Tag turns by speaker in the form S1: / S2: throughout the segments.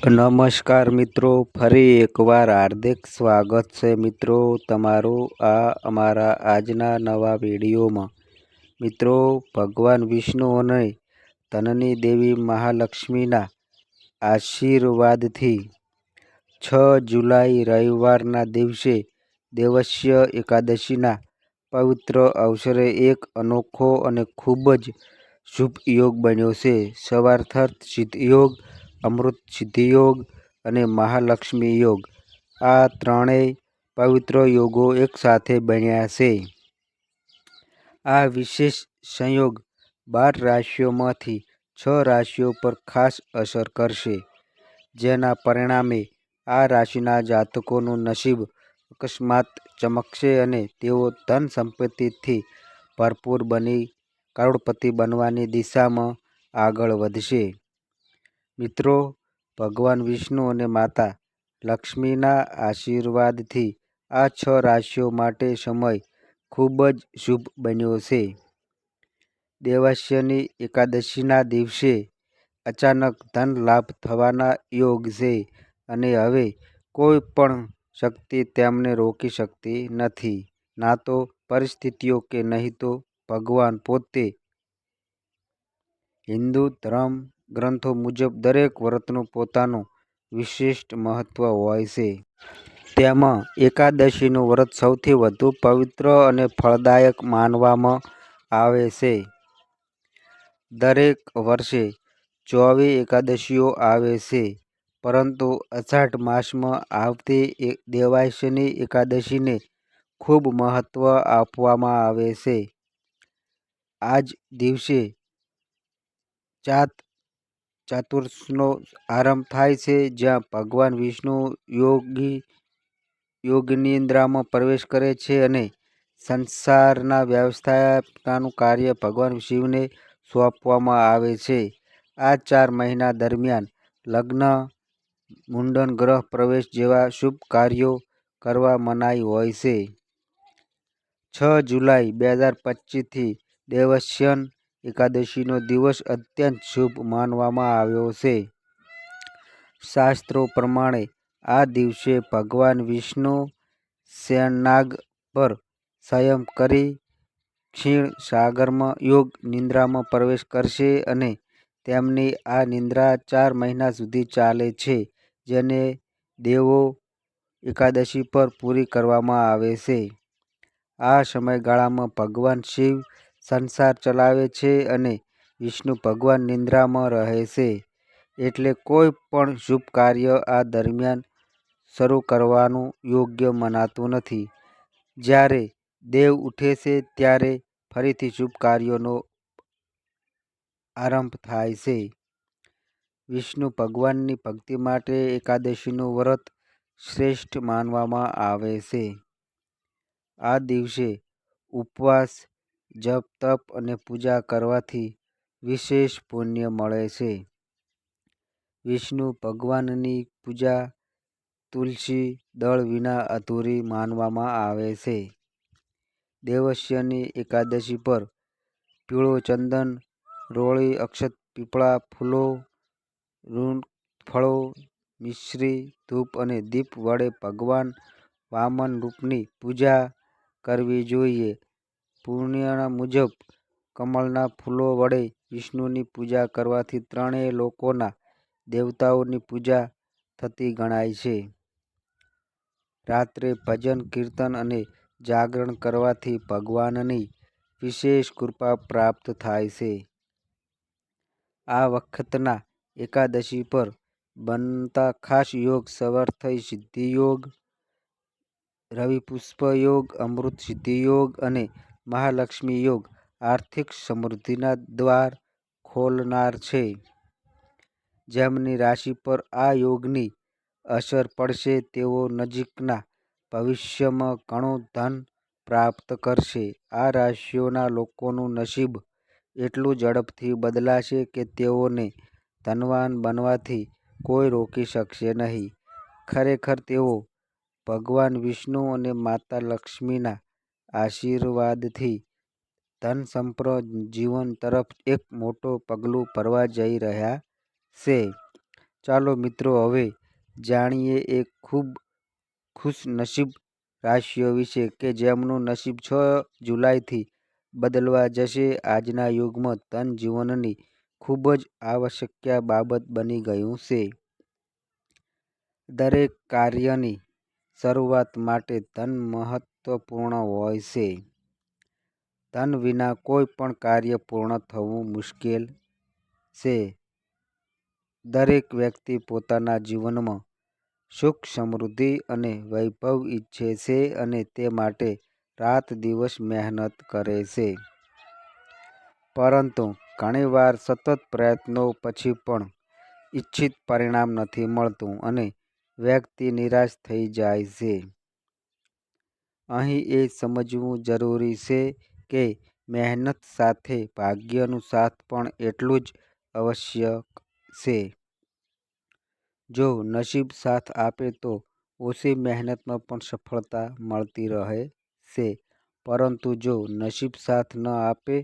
S1: નમસ્કાર મિત્રો, ફરી એકવાર હાર્દિક સ્વાગત છે મિત્રો તમારું આ અમારા આજના નવા વિડીયોમાં. મિત્રો, ભગવાન વિષ્ણુ અને ધનની દેવી મહાલક્ષ્મીના આશીર્વાદથી છ જુલાઈ રવિવારના દિવસે દેવસ્ય એકાદશીના પવિત્ર અવસરે એક અનોખો અને ખૂબ જ શુભ યોગ બન્યો છે. સવાર્થાર્થ સિદ્ધ યોગ અમૃત સિદ્ધિ યોગ અને મહાલક્ષ્મી યોગ. આ ત્રણેય પવિત્ર યોગો એકસાથે બન્યા છે. આ વિશેષ સંયોગ બાર રાશિઓમાંથી છ રાશિઓ પર ખાસ અસર કરશે, જેના પરિણામે આ રાશિના જાતકોનું નસીબ અકસ્માત ચમકશે અને તેઓ ધન સંપત્તિથી ભરપૂર બની કરોડપતિ બનવાની દિશામાં આગળ વધશે. મિત્રો, ભગવાન વિષ્ણુ અને માતા લક્ષ્મીના આશીર્વાદથી આ છ રાશિઓ માટે સમય ખૂબ જ શુભ બન્યો છે. દેવસ્યની એકાદશીના દિવસે અચાનક ધન લાભ થવાના યોગ છે અને હવે કોઈ પણ શક્તિ તેમને રોકી શકતી નથી, ના તો પરિસ્થિતિઓ કે નહીં તો ભગવાન પોતે હિન્દુ ધર્મ ગ્રંથો મુજબ દરેક વ્રતનું પોતાનું વિશિષ્ટ મહત્વ હોય છે. તેમાં એકાદશીનું વ્રત સૌથી વધુ પવિત્ર અને ફળદાયક માનવામાં આવે છે. દરેક વર્ષે ચોવીસ એકાદશીઓ આવે છે, પરંતુ અષાઢ માસમાં આવતી દેવાયશની એકાદશીને ખૂબ મહત્વ આપવામાં આવે છે. આજ દિવસે ચાત ચતુર્દશીનો આરંભ થાય છે, જ્યાં ભગવાન વિષ્ણુ યોગી યોગનિદ્રામાં પ્રવેશ કરે છે અને સંસારના વ્યવસ્થાપનનું કાર્ય ભગવાન શિવને સોંપવામાં આવે છે. આ ચાર મહિના દરમિયાન લગ્ન, મુંડન ગ્રહ પ્રવેશ જેવા શુભ કાર્યો કરવા મનાઈ હોય છે. છ જુલાઈ બે હજાર પચીસથી દેવસ્યન એકાદશીનો દિવસ અત્યંત શુભ માનવામાં આવ્યો છે. શાસ્ત્રો પ્રમાણે આ દિવસે ભગવાન વિષ્ણુ શયનનાગ પર સંયમ કરી ક્ષીણ સાગરમાં યોગ નિંદ્રામાં પ્રવેશ કરશે અને તેમની આ નિંદ્રા ચાર મહિના સુધી ચાલે છે, જેને દેવો એકાદશી પર પૂરી કરવામાં આવે છે. આ સમયગાળામાં ભગવાન શિવ સંસાર ચલાવે છે અને વિષ્ણુ ભગવાન નિદ્રામાં રહે છે. એટલે કોઈ પણ શુભ કાર્ય આ દરમિયાન શરૂ કરવાનું યોગ્ય મનાતું નથી. જ્યારે દેવ ઉઠે છે ત્યારે ફરીથી શુભ કાર્યોનો આરંભ થાય છે. વિષ્ણુ ભગવાનની ભક્તિ માટે એકાદશીનું વ્રત શ્રેષ્ઠ માનવામાં આવે છે. આ દિવસે ઉપવાસ જપ, તપ અને પૂજા કરવાથી વિશેષ પુણ્ય મળે છે. વિષ્ણુ ભગવાનની પૂજા તુલસી, દળ વિના અધૂરી માનવામાં આવે છે. દેવસ્યની એકાદશી પર પીળો ચંદન, રોળી, અક્ષત પીપળા ફૂલો, ઋણ ફળો, મિશ્રી, ધૂપ અને દીપ વડે ભગવાન વામન રૂપની પૂજા કરવી જોઈએ. પુરાણ મુજબ કમળના ફૂલો વડે વિષ્ણુની પૂજા કરવાથી ત્રણેય લોકોના દેવતાઓની પૂજા થતી ગણાય છે. રાત્રે ભજન, કીર્તન અને જાગરણ કરવાથી ભગવાનની વિશેષ કૃપા પ્રાપ્ત થાય છે. આ વખતના એકાદશી પર બનતા ખાસ યોગ સવર્થય સિદ્ધિયોગ રવિપુષ્પ યોગ અમૃત સિદ્ધિયોગ અને મહાલક્ષ્મી યોગ આર્થિક સમૃદ્ધિના દ્વાર ખોલનાર છે. જેમની રાશિ પર આ યોગની અસર પડશે, તેઓ નજીકના ભવિષ્યમાં ઘણું ધન પ્રાપ્ત કરશે. આ રાશિઓના લોકોનું નસીબ એટલું ઝડપથી બદલાશે કે તેઓને ધનવાન બનવાથી કોઈ રોકી શકશે નહીં. ખરેખર તેઓ ભગવાન વિષ્ણુ અને માતા લક્ષ્મીના આશીર્વાદથી ધનસંપન્ન જીવન તરફ એક મોટું પગલું ભરવા જઈ રહ્યા છે. ચાલો મિત્રો, હવે જાણીએ એક ખૂબ ખુશનસીબ રાશિઓ વિશે કે જેમનું નસીબ છ જુલાઈથી બદલવા જશે. આજના યુગમાં ધન જીવનની ખૂબ જ આવશ્યક બાબત બની ગયું છે. દરેક કાર્યની શરૂઆત માટે ધન મહત્વપૂર્ણ હોય છે. ધન વિના કોઈ પણ કાર્ય પૂર્ણ થવું મુશ્કેલ છે. દરેક વ્યક્તિ પોતાના જીવનમાં સુખ, સમૃદ્ધિ અને વૈભવ ઈચ્છે છે અને તે માટે રાત દિવસ મહેનત કરે છે. પરંતુ ઘણીવાર સતત પ્રયત્નો પછી પણ ઇચ્છિત પરિણામ નથી મળતું અને વ્યક્તિ નિરાશ થઈ જાય છે. અહીં એ સમજવું જરૂરી છે કે મહેનત સાથે ભાગ્યનું સાથ પણ એટલું જ આવશ્યક છે. જો નસીબ સાથ આપે તો ઓછી મહેનતમાં પણ સફળતા મળતી રહે છે. પરંતુ જો નસીબ સાથ ન આપે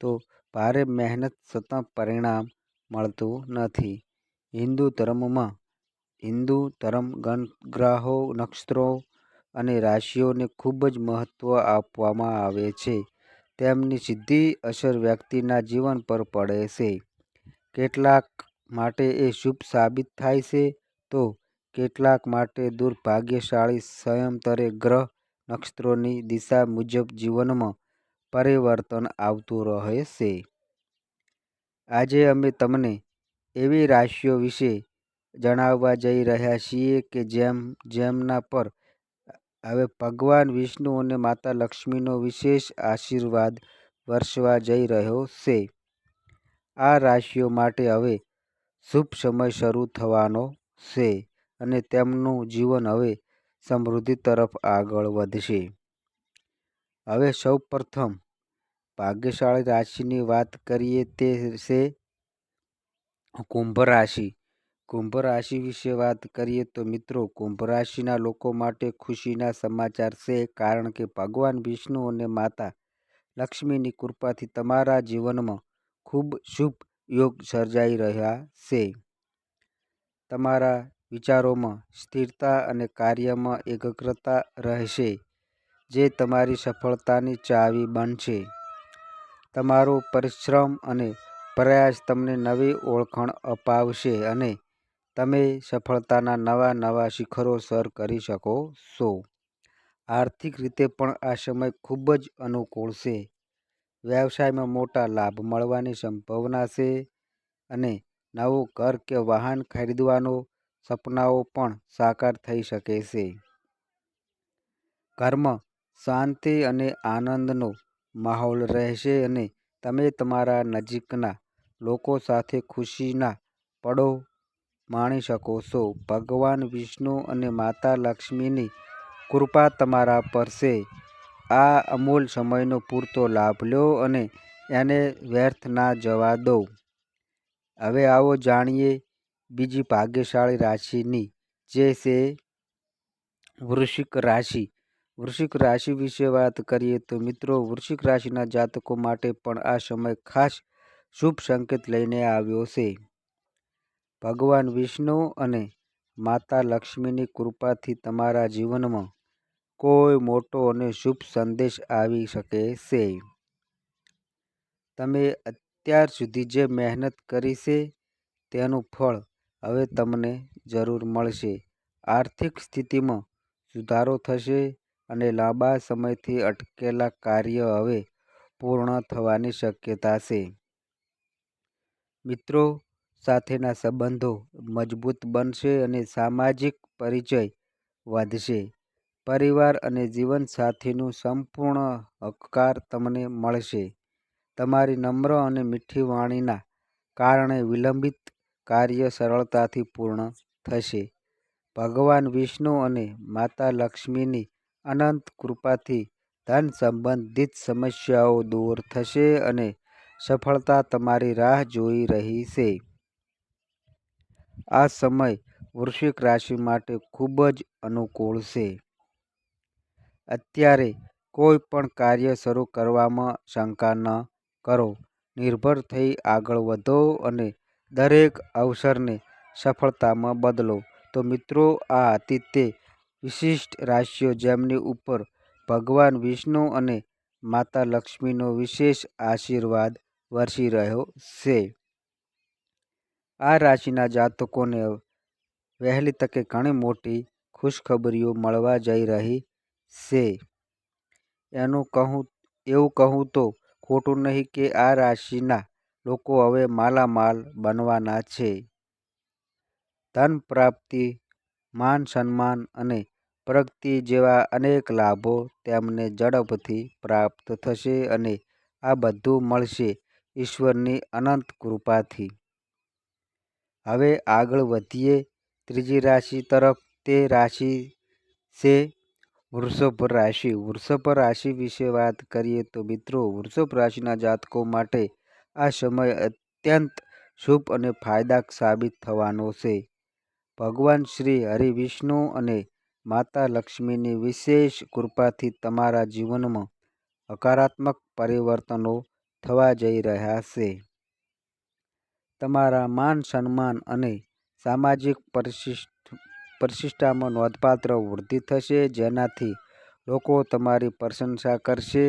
S1: તો ભારે મહેનત છતાં પરિણામ મળતું નથી. હિન્દુ ધર્મમાં હિન્દુ ધર્મ ગ્રહો નક્ષત્રો અને રાશિઓને ખૂબ જ મહત્ત્વ આપવામાં આવે છે. તેમની સીધી અસર વ્યક્તિના જીવન પર પડે છે. કેટલાક માટે એ શુભ સાબિત થાય છે તો કેટલાક માટે દુર્ભાગ્યશાળી સ્વયંતરે ગ્રહ નક્ષત્રોની દિશા મુજબ જીવનમાં પરિવર્તન આવતું રહે છે. આજે અમે તમને એવી રાશિઓ વિશે જણાવવા જઈ રહ્યા છીએ કે જેમ, જેમના પર હવે ભગવાન વિષ્ણુ અને માતા લક્ષ્મીનો વિશેષ આશીર્વાદ વરસવા જઈ રહ્યો છે. આ રાશિઓ માટે હવે શુભ સમય શરૂ થવાનો છે અને તેમનું જીવન હવે સમૃદ્ધિ તરફ આગળ વધશે. હવે સૌ પ્રથમ ભાગ્યશાળી રાશિની વાત કરીએ તે છે કુંભ રાશિ. કુંભ રાશિ વિશે વાત કરીએ તો મિત્રો કુંભ રાશિના લોકો માટે ખુશીના સમાચાર છે, કારણ કે ભગવાન વિષ્ણુ અને માતા લક્ષ્મીની કૃપાથી તમારા જીવનમાં ખૂબ શુભ યોગ સર્જાઈ રહ્યા છે. તમારા વિચારોમાં સ્થિરતા અને કાર્યમાં એકાગ્રતા રહેશે, જે તમારી સફળતાની ચાવી બનશે. તમારો પરિશ્રમ અને પ્રયાસ તમને નવી ઓળખાણ અપાવશે અને તમે સફળતાના નવા નવા શિખરો સર કરી શકો છો. આર્થિક રીતે પણ આ સમય ખૂબ જ અનુકૂળ છે. વ્યવસાયમાં મોટા લાભ મળવાની સંભાવના છે અને નવું ઘર કે વાહન ખરીદવાનો સપનાઓ પણ સાકાર થઈ શકે છે. ઘરમાં શાંતિ અને આનંદનો માહોલ રહેશે અને તમે તમારા નજીકના લોકો સાથે ખુશીના પળો માણી શકો છો. ભગવાન વિષ્ણુ અને માતા લક્ષ્મીની કૃપા તમારા પર છે. આ અમૂલ સમયનો પૂરતો લાભ લો અને એને વ્યર્થ ના જવા દો. હવે આવો જાણીએ બીજી ભાગ્યશાળી રાશિની, જે છે વૃશ્ચિક રાશિ. વૃશ્ચિક રાશિ વિશે વાત કરીએ તો મિત્રો, વૃશ્ચિક રાશિના જાતકો માટે પણ આ સમય ખાસ શુભ સંકેત લઈને આવ્યો છે. ભગવાન વિષ્ણુ અને માતા લક્ષ્મીની કૃપાથી તમારા જીવનમાં કોઈ મોટો અને શુભ સંદેશ આવી શકે છે. તમે અત્યાર સુધી જે મહેનત કરી છે, તેનું ફળ હવે તમને જરૂર મળશે. આર્થિક સ્થિતિમાં સુધારો થશે અને લાંબા સમયથી અટકેલા કાર્ય હવે પૂર્ણ થવાની શક્યતા છે. મિત્રો સાથેના સંબંધો મજબૂત બનશે અને સામાજિક પરિચય વધશે. પરિવાર અને જીવનસાથીનું સંપૂર્ણ હકાર તમને મળશે. તમારી નમ્ર અને મીઠી વાણીના કારણે વિલંબિત કાર્ય સરળતાથી પૂર્ણ થશે. ભગવાન વિષ્ણુ અને માતા લક્ષ્મીની અનંત કૃપાથી ધન સંબંધિત સમસ્યાઓ દૂર થશે અને સફળતા તમારી રાહ જોઈ રહી છે. આ સમય વૃશ્ચિક રાશિ માટે ખૂબ જ અનુકૂળ છે અત્યારે કોઈ પણ કાર્ય શરૂ કરવામાં શંકા ન કરો નિર્ભર થઈ આગળ વધો અને દરેક અવસરને સફળતામાં બદલો. તો મિત્રો, આ હતી તે વિશિષ્ટ રાશિઓ જેમની ઉપર ભગવાન વિષ્ણુ અને માતા લક્ષ્મીનો વિશેષ આશીર્વાદ વરસી રહ્યો છે. આ રાશિના જાતકોને વહેલી તકે ઘણી મોટી ખુશખબરીઓ મળવા જઈ રહી છે. એનું કહું એવું કહું તો ખોટું નહીં કે આ રાશિના લોકો હવે માલામાલ બનવાના છે. ધન પ્રાપ્તિ, માન સન્માન અને પ્રગતિ જેવા અનેક લાભો તેમને ઝડપથી પ્રાપ્ત થશે અને આ બધું મળશે ઈશ્વરની અનંત કૃપાથી. હવે આગળ વધીએ ત્રીજી રાશિ તરફ તે રાશિ છે વૃષભ રાશિ. વૃષભ રાશિ વિશે વાત કરીએ તો મિત્રો, વૃષભ રાશિના જાતકો માટે આ સમય અત્યંત શુભ અને ફાયદાક સાબિત થવાનો છે. ભગવાન શ્રી હરિ વિષ્ણુ અને માતા લક્ષ્મીની વિશેષ કૃપાથી તમારા જીવનમાં હકારાત્મક પરિવર્તનો થવા જઈ રહ્યા છે. તમારા માન સન્માન અને સામાજિક પ્રતિષ્ઠામાં નોંધપાત્ર વૃદ્ધિ થશે જેનાથી લોકો તમારી પ્રશંસા કરશે.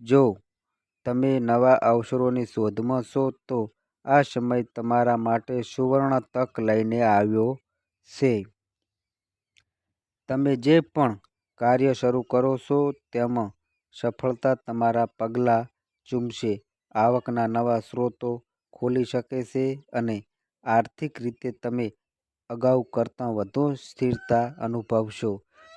S1: જો તમે નવા અવસરોની શોધમાં છો, તો આ સમય તમારા માટે સુવર્ણ તક લઈને આવ્યો છે. તમે જે પણ કાર્ય શરૂ કરો છો, તેમાં સફળતા તમારા પગલાં ચૂમશે. આવકના નવા સ્ત્રોતો ખુલી શકે છે અને આર્થિક રીતે તમે અગાઉ કરતાં વધુ સ્થિરતા અનુભવશો.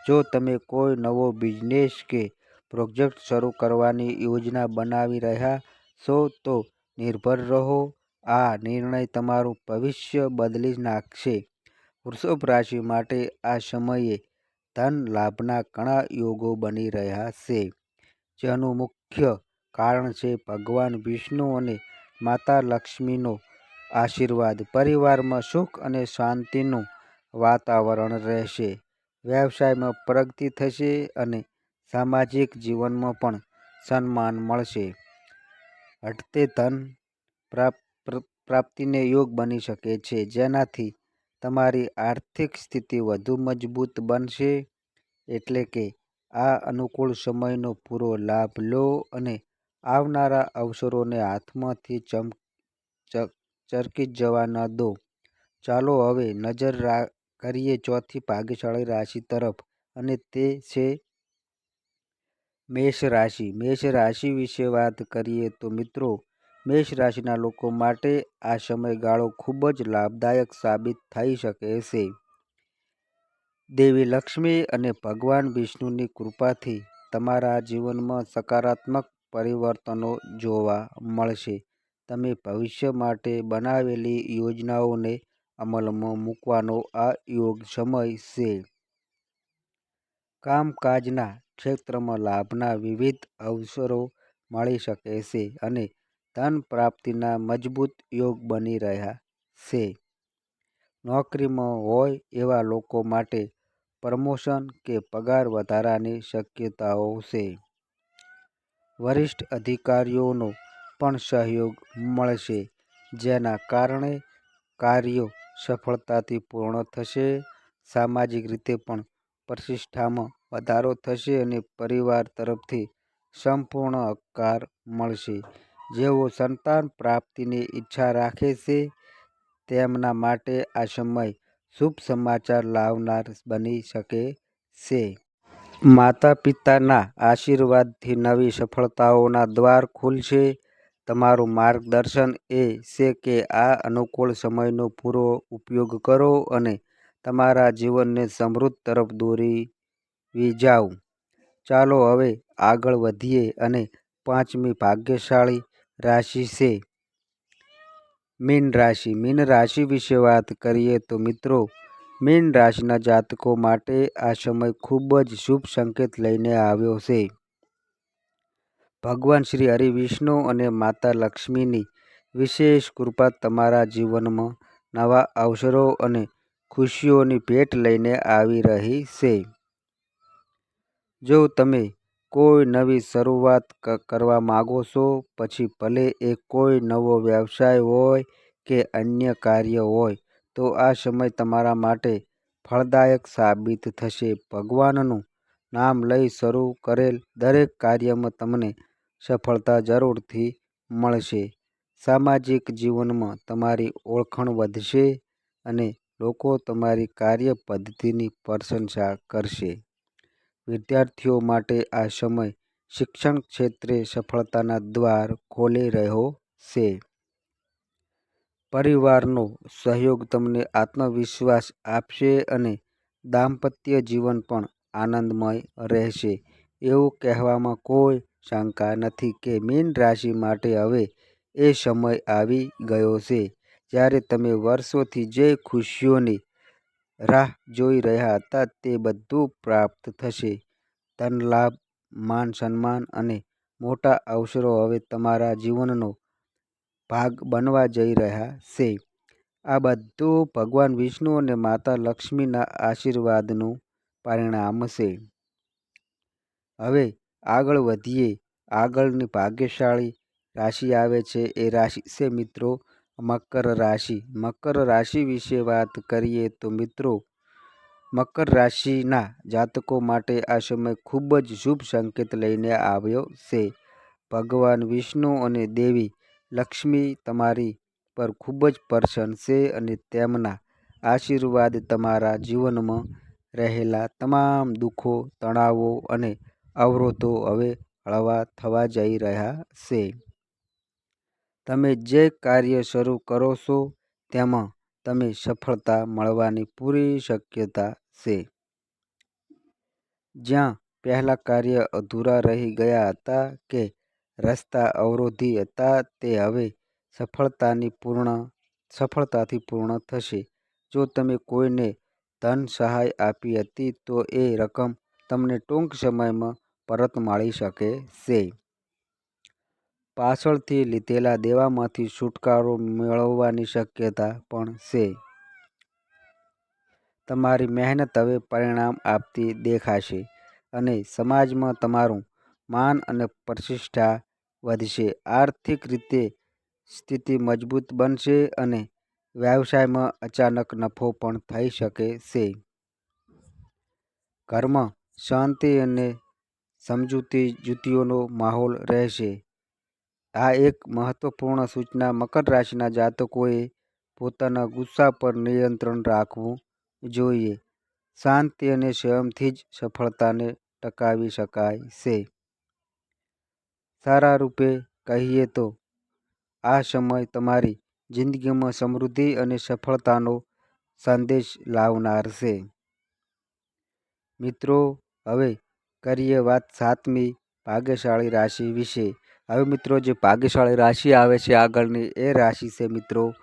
S1: જો તમે કોઈ નવો બિઝનેસ કે પ્રોજેક્ટ શરૂ કરવાની યોજના બનાવી રહ્યા છો, તો નિર્ભર રહો. આ નિર્ણય તમારું ભવિષ્ય બદલી નાખશે. વૃષભ રાશિ માટે આ સમયે ધન લાભના ઘણા યોગો બની રહ્યા છે. જેનું મુખ્ય કારણ છે ભગવાન વિષ્ણુ અને માતા લક્ષ્મીનો આશીર્વાદ. પરિવારમાં સુખ અને શાંતિનું વાતાવરણ રહેશે. વ્યવસાયમાં પ્રગતિ થશે અને સામાજિક જીવનમાં પણ સન્માન મળશે. હટતે ધન પ્રાપ્તિને યોગ બની શકે છે જેનાથી તમારી આર્થિક સ્થિતિ વધુ મજબૂત બનશે. એટલે કે આ અનુકૂળ સમયનો પૂરો લાભ લો અને આવનારા અવસરોને હાથમાંથી ચમ ચરકી જવા ન દો. ચાલો હવે નજર કરીએ ચોથી ભાગ્યશાળી રાશિ તરફ અને તે છે મેષ રાશિ. મેષ રાશિ વિશે વાત કરીએ તો મિત્રો, મેષ રાશિના લોકો માટે આ સમયગાળો ખૂબ જ લાભદાયક સાબિત થઈ શકે છે. દેવી લક્ષ્મી અને ભગવાન વિષ્ણુની કૃપાથી તમારા જીવનમાં સકારાત્મક પરિવર્તનો જોવા મળશે. તમે ભવિષ્ય માટે બનાવેલી યોજનાઓને અમલમાં મૂકવાનો આ યોગ્ય સમય છે. કામકાજના ક્ષેત્રમાં લાભના વિવિધ અવસરો મળી શકે છે અને ધન પ્રાપ્તિના મજબૂત યોગ બની રહ્યા છે. નોકરીમાં હોય એવા લોકો માટે પ્રમોશન કે પગાર વધારાની શક્યતાઓ છે. વરિષ્ઠ અધિકારીઓનો પણ સહયોગ મળશે, જેના કારણે કાર્યો સફળતાથી પૂર્ણ થશે. સામાજિક રીતે પણ પ્રતિષ્ઠામાં વધારો થશે અને પરિવાર તરફથી સંપૂર્ણ હકાર મળશે. જેઓ સંતાન પ્રાપ્તિની ઈચ્છા રાખે છે, તેમના માટે આ સમય શુભ સમાચાર લાવનાર બની શકે છે. માતા પિતાના આશીર્વાદથી નવી સફળતાઓના દ્વાર ખુલશે. તમારું માર્ગદર્શન એ છે કે આ અનુકૂળ સમયનો પૂરો ઉપયોગ કરો અને તમારા જીવનને સમૃદ્ધ તરફ દોરી જાઓ. ચાલો હવે આગળ વધીએ અને પાંચમી ભાગ્યશાળી રાશિ છે મીન રાશિ. મીન રાશિ વિશે વાત કરીએ તો મિત્રો મીન રાશિના જાતકો માટે આ સમય ખૂબ જ શુભ સંકેત લઈને આવ્યો છે. ભગવાન શ્રી હરિ વિષ્ણુ અને માતા લક્ષ્મીની વિશેષ કૃપા તમારા જીવનમાં નવા અવસરો અને ખુશીઓની ભેટ લઈને આવી રહી છે. જો તમે કોઈ નવી શરૂઆત કરવા માગો છો, પછી ભલે એ કોઈ નવો વ્યવસાય હોય કે અન્ય કાર્ય હોય તો આ સમય તમારા માટે ફળદાયક સાબિત થશે. ભગવાનનું નામ લઈ શરૂ કરેલ દરેક કાર્યમાં તમને સફળતા જરૂરથી મળશે. સામાજિક જીવનમાં તમારી ઓળખાણ વધશે અને લોકો તમારી કાર્ય પદ્ધતિની પ્રશંસા કરશે. વિદ્યાર્થીઓ માટે આ સમય શિક્ષણ ક્ષેત્રે સફળતાના દ્વાર ખોલી રહ્યો છે. પરિવારનો સહયોગ તમને આત્મવિશ્વાસ આપશે અને દાંપત્ય જીવન પણ આનંદમય રહેશે. એવું કહેવામાં કોઈ શંકા નથી કે મીન રાશિ માટે હવે એ સમય આવી ગયો છે. જ્યારે તમે વર્ષોથી જે ખુશીઓની રાહ જોઈ રહ્યા હતા તે બધું પ્રાપ્ત થશે. ધનલાભ, માન સન્માન અને મોટા અવસરો હવે તમારા જીવનનો ભાગ બનવા જઈ રહ્યા છે. આ બધું ભગવાન વિષ્ણુ અને માતા લક્ષ્મીના આશીર્વાદનું પરિણામ છે. હવે આગળ વધીએ. આગળની ભાગ્યશાળી રાશિ આવે છે. એ રાશિ છે મિત્રો, મકર રાશિ. મકર રાશિ વિશે વાત કરીએ તો મિત્રો, મકર રાશિના જાતકો માટે આ સમય ખૂબ જ શુભ સંકેત લઈને આવ્યો છે. ભગવાન વિષ્ણુ અને દેવી લક્ષ્મી તમારી પર ખૂબ જ પ્રસન્ન છે અને તેમના આશીર્વાદ તમારા જીવનમાં રહેલા તમામ દુઃખો, તણાવો અને અવરોધો હવે હળવા થવા જઈ રહ્યા છે. તમે જે કાર્ય શરૂ કરો છો, તેમાં તમે સફળતા મળવાની પૂરી શક્યતા છે. જ્યાં પહેલાં કાર્ય અધૂરા રહી ગયા હતા કે રસ્તા અવરોધી હતા તે હવે સફળતાની પૂર્ણ, સફળતાથી પૂર્ણ થશે. જો તમે કોઈને ધન સહાય આપી હતી, તો એ રકમ તમને ટૂંક સમયમાં પરત મળી શકે છે. પાછળથી લીધેલા દેવામાંથી છુટકારો મેળવવાની શક્યતા પણ છે. તમારી મહેનત હવે પરિણામ આપતી દેખાશે અને સમાજમાં તમારું માન અને પ્રતિષ્ઠા વધશે. આર્થિક રીતે સ્થિતિ મજબૂત બનશે અને વ્યવસાયમાં અચાનક નફો પણ થઈ શકે છે. ઘરમાં શાંતિ અને સમજૂતી જૂતીઓનો માહોલ રહેશે. આ એક મહત્વપૂર્ણ સૂચના મકર રાશિના જાતકોએ પોતાના ગુસ્સા પર નિયંત્રણ રાખવું જોઈએ. શાંતિ અને સંયમથી જ સફળતાને ટકાવી શકાય છે. સારા રૂપે કહીએ તો, આ સમય તમારી જિંદગીમાં સમૃદ્ધિ અને સફળતાનો સંદેશ લાવનાર છે. મિત્રો, હવે કરીએ વાત સાતમી ભાગ્યશાળી રાશિ વિશે. હવે મિત્રો, જે ભાગ્યશાળી રાશિ આવે છે આગળની, એ રાશિ છે મિત્રો,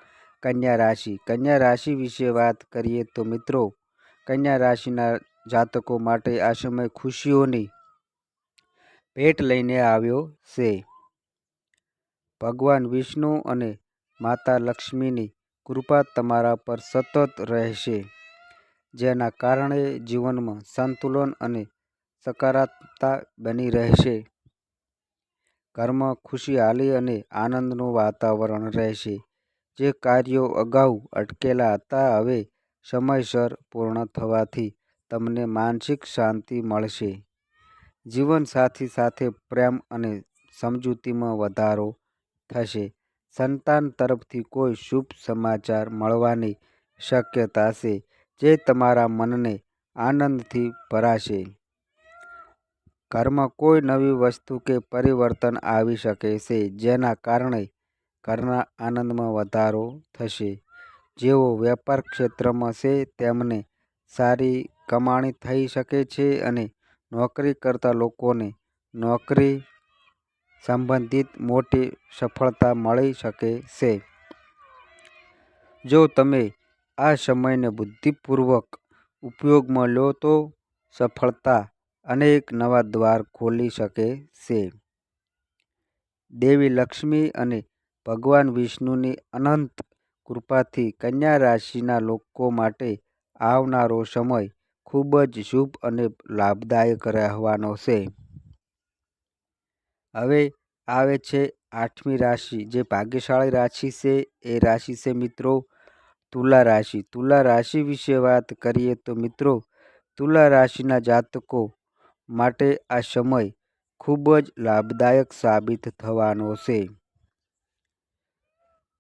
S1: કન્યા રાશિ. કન્યા રાશિ વિશે વાત કરીએ તો મિત્રો, કન્યા રાશિના જાતકો માટે આ સમય ખુશીઓની ભેટ લઈને આવ્યો છે. ભગવાન વિષ્ણુ અને માતા લક્ષ્મીની કૃપા તમારા પર સતત રહેશે, જેના કારણે જીવનમાં સંતુલન અને સકારાત્મકતા બની રહેશે. ઘરમાં ખુશીહાલી અને આનંદનું વાતાવરણ રહેશે. જે કાર્યો અગાઉ અટકેલા હતા, હવે સમયસર પૂર્ણ થવાથી તમને માનસિક શાંતિ મળશે. જીવનસાથી સાથે પ્રેમ અને સમજૂતીમાં વધારો થશે. સંતાન તરફથી કોઈ શુભ સમાચાર મળવાની શક્યતા છે જે તમારા મનને આનંદથી ભરાશે. ઘરમાં કોઈ નવી વસ્તુ કે પરિવર્તન આવી શકે છે જેના કારણે ઘરના આનંદમાં વધારો થશે. જેઓ વેપાર ક્ષેત્રમાં છે તેમને સારી કમાણી થઈ શકે છે અને નોકરી કરતા લોકોને નોકરી સંબંધિત મોટી સફળતા મળી શકે છે. જો તમે આ સમયને બુદ્ધિપૂર્વક ઉપયોગમાં લો તો સફળતા અનેક નવા દ્વાર ખોલી શકે છે. દેવી લક્ષ્મી અને ભગવાન વિષ્ણુની અનંત કૃપાથી કન્યા રાશિના લોકો માટે આવનારો સમય ખૂબ જ શુભ અને લાભદાયક રહેવાનો છે. હવે આવે છે આઠમી રાશિ. જે ભાગ્યશાળી રાશિ છે, એ રાશિ છે મિત્રો તુલા રાશિ. તુલા રાશિ વિશે વાત કરીએ તો મિત્રો તુલા રાશિના જાતકો માટે આ સમય ખૂબ જ લાભદાયક સાબિત થવાનો છે.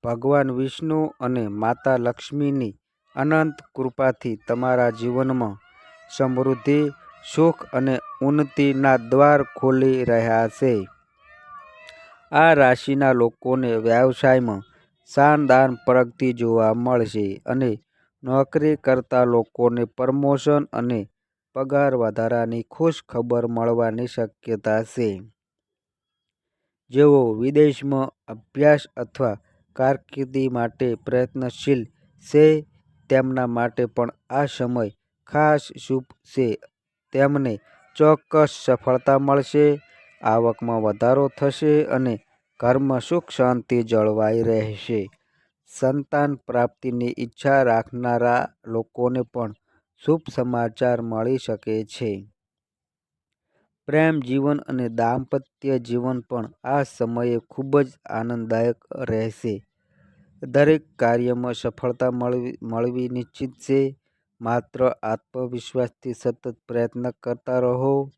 S1: ભગવાન વિષ્ણુ અને માતા લક્ષ્મીની અનંત કૃપાથી તમારા જીવનમાં સમૃદ્ધિ, સુખ અને ઉન્નતિના દ્વાર ખોલી રહ્યા છે. આ રાશિના લોકોને વ્યવસાયમાં શાનદાર પ્રગતિ જોવા મળશે અને નોકરી કરતા લોકોને પ્રમોશન અને પગાર વધારાની ખુશ ખબર મળવાની શક્યતા છે. જેઓ વિદેશમાં અભ્યાસ અથવા કારકિર્દી માટે પ્રયત્નશીલ છે, તેમના માટે પણ આ સમય ખાસ શુભ છે. તેમને ચોક્કસ સફળતા મળશે, આવકમાં વધારો થશે અને ઘરમાં સુખ શાંતિ જળવાઈ રહેશે. સંતાન પ્રાપ્તિની ઈચ્છા રાખનારા લોકોને પણ શુભ સમાચાર મળી શકે છે. પ્રેમ જીવન અને દાંપત્ય જીવન પણ આ સમયે ખૂબ જ આનંદદાયક રહેશે. દરેક કાર્યમાં સફળતા મળવી નિશ્ચિત છે. માત્ર આત્મવિશ્વાસથી સતત પ્રયત્ન કરતા રહો.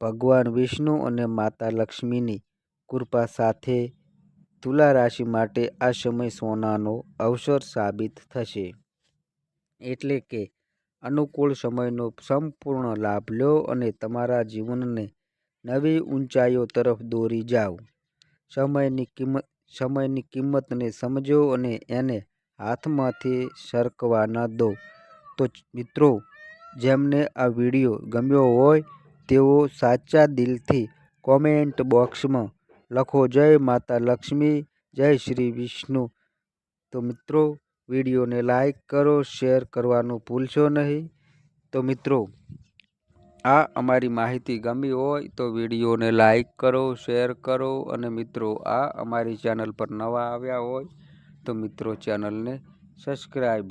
S1: ભગવાન વિષ્ણુ અને માતા લક્ષ્મીની કૃપા સાથે તુલા રાશિ માટે આ સમય સોનાનો અવસર સાબિત થશે. એટલે કે અનુકૂળ સમયનો સંપૂર્ણ લાભ લો અને તમારા જીવનને નવી ઊંચાઈઓ તરફ દોરી જાઓ. સમયની કિંમત, સમયની કિંમતને સમજો અને એને હાથમાંથી સરકવા ન દો. તો મિત્રો, જેમને આ વીડિયો ગમ્યો હોય, તેઓ સાચા દિલથી કોમેન્ટ બોક્સમાં લખો. જય માતા લક્ષ્મી, જય શ્રી વિષ્ણુ. તો મિત્રો, વિડીયોને લાઈક કરો, શેર કરવાનું ભૂલશો નહીં. તો મિત્રો, આ અમારી માહિતી ગમી હોય તો વિડીયોને લાઈક કરો, શેર કરો અને મિત્રો, આ અમારી ચેનલ પર નવા આવ્યા હોય તો મિત્રો ચેનલને સબસ્ક્રાઈબ